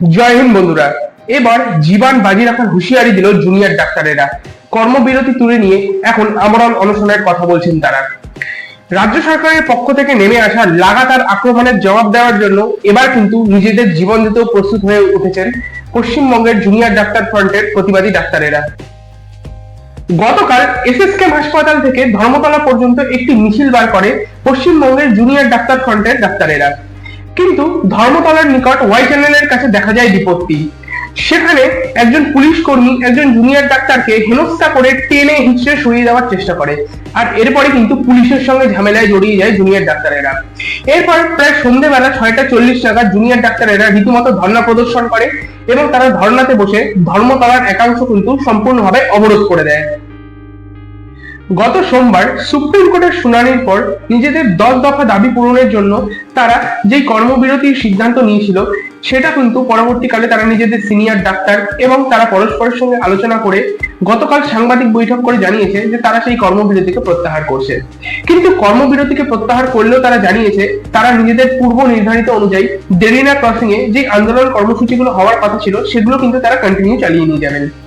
জয় হিন্দ বন্ধুরা। এবার জীবন বাজি রাখার হুঁশিয়ারি দিল জুনিয়র ডাক্তারেরা। কর্মবিরতি তুলে নিয়ে এখন আমরণ অনশনের কথা বলছেন তারা। রাজ্য সরকারের পক্ষ থেকে নেমে আসা লাগাতার আক্রমণের জবাব দেওয়ার জন্য এবার কিন্তু নিজেদের জীবন দিতেও প্রস্তুত হয়ে উঠেছেন পশ্চিমবঙ্গের জুনিয়র ডাক্তার ফ্রন্টের প্রতিবাদী ডাক্তারেরা। গতকাল এসএসকেএম হাসপাতাল থেকে ধর্মতলা পর্যন্ত একটি মিছিল বার করে পশ্চিমবঙ্গের জুনিয়র ডাক্তার ফ্রন্টের ডাক্তারেরা। কিন্তু ধর্মতলার নিকট ওয়াই চ্যানেলের কাছে দেখা যায় বিপত্তি। সেখানে একজন পুলিশ কর্মী, একজন জুনিয়র ডাক্তারকে হেনস্থা করে টেনে হিচড়ে সরিয়ে দেওয়ার চেষ্টা করে। আর এরপরে কিন্তু পুলিশের সঙ্গে ঝামেলায় জড়িয়ে যায় জুনিয়র ডাক্তারেরা। এরপর প্রায় সন্ধ্যেবেলা ছয়টা চল্লিশ নাগাদ জুনিয়র ডাক্তারেরা রীতিমতো ধর্ণা প্রদর্শন করে এবং তারা ধর্ণাতে বসে ধর্মতলার একাংশ কিন্তু সম্পূর্ণভাবে অবরোধ করে দেয়। গত সোমবার সুপ্রিম কোর্টের শুনানির পর নিজেদের দশ দফা দাবি পূরণের জন্য তারা যেই কর্মবিরতির সিদ্ধান্ত নিয়েছিল, সেটা কিন্তু পরবর্তীকালে তারা নিজেদের সিনিয়র ডাক্তার এবং তারা পরস্পরের সঙ্গে আলোচনা করে গতকাল সাংবাদিক বৈঠক করে জানিয়েছে যে তারা সেই কর্মবিরতিকে প্রত্যাহার করছে। কিন্তু কর্মবিরতিকে প্রত্যাহার করলেও তারা জানিয়েছে, তারা নিজেদের পূর্ব নির্ধারিত অনুযায়ী দেরিনা ক্রসিং এ যে আন্দোলন কর্মসূচিগুলো হওয়ার কথা ছিল, সেগুলো কিন্তু তারা কন্টিনিউ চালিয়ে নিয়ে যাবেন।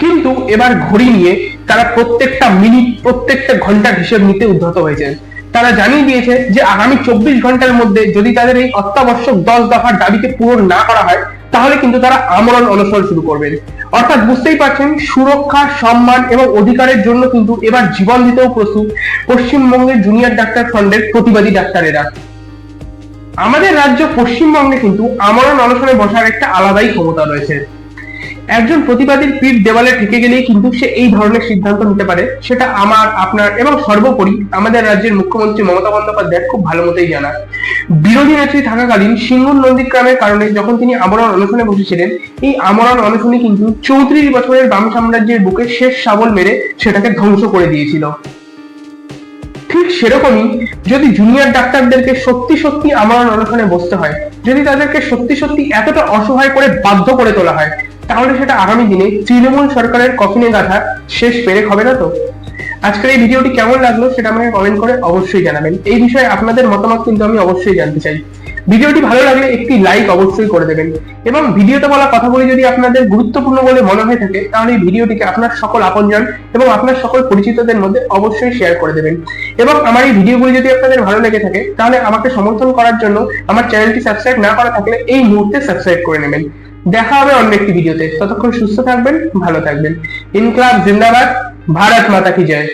কিন্তু এবার ঘড়ি নিয়ে তারা প্রত্যেকটা মিনিট, প্রত্যেকটা ঘণ্টার হিসেব নিতে উদ্ধত হয়েছে। তারা জানিয়ে দিয়েছে যে আগামী চব্বিশ ঘণ্টার মধ্যে যদি তাদের এই অত্যাবশ্যক দশ দফার দাবিকে পূরণ না করা হয়, তাহলে কিন্তু তারা আমরণ অনশন শুরু করবেন। অর্থাৎ বুঝতেই পারছেন, সুরক্ষা, সম্মান এবং অধিকারের জন্য কিন্তু এবার জীবন দিতেও প্রস্তুত পশ্চিমবঙ্গের জুনিয়র ডাক্তার ফ্রন্টের প্রতিবাদী ডাক্তারেরা। আমাদের রাজ্য পশ্চিমবঙ্গে কিন্তু আমরণ অনশনে বসার একটা আলাদাই ক্ষমতা রয়েছে। একজন প্রতিবাদীর পিঠ দেওয়ালে ঠেকে গেলেই কিন্তু সে এই ধরনের সিদ্ধান্ত নিতে পারে, সেটা আমার, আপনার এবং সর্বোপরি আমাদের রাজ্যের মুখ্যমন্ত্রী মমতা বন্দ্যোপাধ্যায় খুব ভালো মতোই জানা বিরোধী নেত্রী থাকাকালীন সিঙ্গুর নন্দীগ্রামের কারণে যখন তিনি আমরণ অনশনে বসেছিলেন, এই আমরণ অনশনে কিন্তু চৌত্রিশ বছরের বাম সাম্রাজ্যের বুকে শেষ শাবল মেরে সেটাকে ধ্বংস করে দিয়েছিল। ঠিক সেরকমই যদি জুনিয়র ডাক্তারদেরকে সত্যি সত্যি আমরণ অনশনে বসতে হয়, যদি তাদেরকে সত্যি সত্যি এতটা অসহায় করে বাধ্য করে তোলা হয় তাহলে সেটা আগামী দিনে তৃণমূল সরকারের কফিনে গাঁথা শেষ পেরেক হবে না তো? আজকের এই ভিডিওটি কেমন লাগল সেটা আমাকে কমেন্ট করে অবশ্যই জানাবেন। এই বিষয়ে আপনাদের মতামত কিন্তু আমি অবশ্যই জানতে চাই। ভিডিওটি ভালো লাগলে একটি লাইক অবশ্যই করে দেবেন। এবং ভিডিওতে বলা কথাগুলি যদি আপনাদের গুরুত্বপূর্ণ বলে মনে হয়ে থাকে, তাহলে এই ভিডিওটিকে আপনার সকল আপনজন এবং আপনার সকল পরিচিতদের মধ্যে অবশ্যই শেয়ার করে দেবেন। এবং আমার এই ভিডিওগুলি যদি আপনাদের ভালো লেগে থাকে, তাহলে আমাকে সমর্থন করার জন্য আমার চ্যানেলটি সাবস্ক্রাইব না করা থাকলে এই মুহূর্তে সাবস্ক্রাইব করে নেবেন। দেখা হবে অন্য একটি ভিডিওতে। ততক্ষণ সুস্থ থাকবেন, ভালো থাকবেন। ইনকলাব, জিন্দাবাদ, ভারত মাতা কি জয়।